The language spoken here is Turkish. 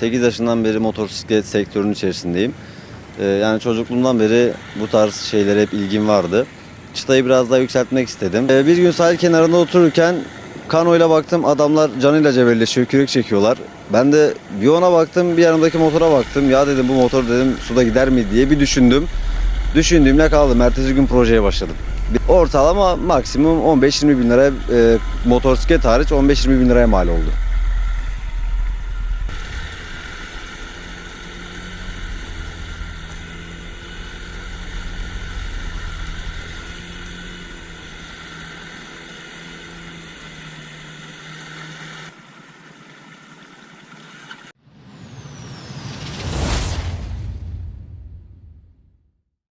8 yaşından beri motosiklet sektörünün içerisindeyim. Ee, yani çocukluğumdan beri bu tarz şeylere hep ilgim vardı. Çıtayı biraz daha yükseltmek istedim. Ee, bir gün sahil kenarında otururken kanoyla baktım adamlar canıyla cebelleşiyor, kürek çekiyorlar. Ben de bir ona baktım, bir yanımdaki motora baktım. Ya dedim bu motor dedim suda gider mi diye bir düşündüm. Düşündüğümle kaldım. Ertesi gün projeye başladım. Ortalama maksimum 15-20 bin lira e, motosiklet hariç 15-20 bin liraya mal oldu.